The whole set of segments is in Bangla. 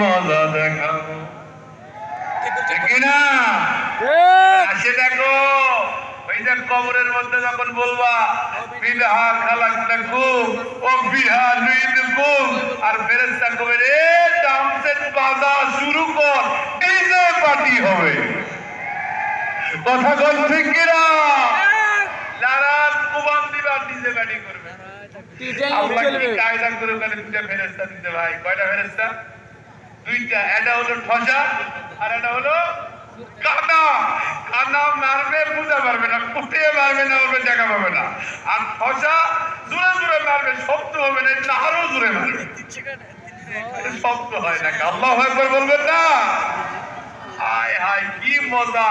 মজা দেখাবো আসে দেখো। ওই যে কবরের মধ্যে যখন বলবা বিলহা খালাক দেখুম ও বিহা নুই দেখুম আর ফেরেস্তা কবে রে ডান্সের বাজা শুরু কর ডিজে পার্টি হবে। কথা কল ঠিক কিনা? যারা কুবান দিবা ডিজে পার্টি করবে। আল্লাহ কি কায়দা করে ফেরেস্তা দিতে ভাই কয়টা ফেরেস্তা দুইটা এটা হলো ঠসা আর এটা হলো কানা কানা মারবে, বুঝা পারবে না কুটিয়ে মারবে না ওর জায়গা পাবে না। আর ঠসা জোরে জোরে মারবে শব্দ হবে না এটা আরও জোরে মারবে। শব্দ হয় না, আল্লাহ একবার বলবেন না। হায় হায়, কি মজা।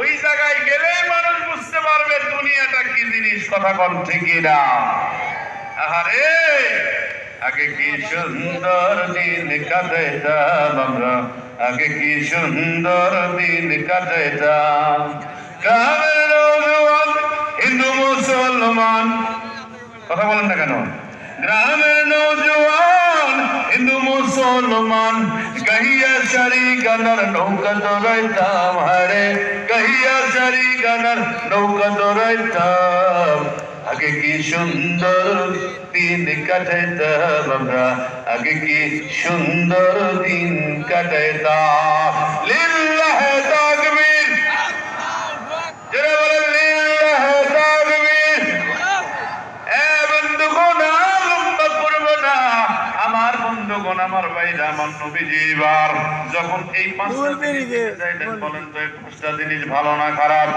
ওই জায়গায় গেলেই মানুষ বুঝতে পারবে দুনিয়াটা কি জিনিস, কথা কন ঠিকই না। আরে আগে কি সুন্দর দিন কাটাইতাম আমরা? আগে কি সুন্দর দিন কাটাইতাম? হিন্দু, মুসলমান। কথা বলেন না কেন? গ্রামের নৌজওয়ান, হিন্দু, মুসলমান। কহিয়া সারি গানার নৌকা দৌড়াইতাম হারে কহিয়া সারি গানার নৌকা দৌড়াইতাম। আগে কি সুন্দর দিন কাটাইতাম আমরা? আগে কি সুন্দর দিন কাটাইতাম? আমার বন্ধুগণ, আমার ভাইরা যখন এই পাঁচটা জিনিস বলেন তো এই পাঁচটা জিনিস ভালো না খারাপ?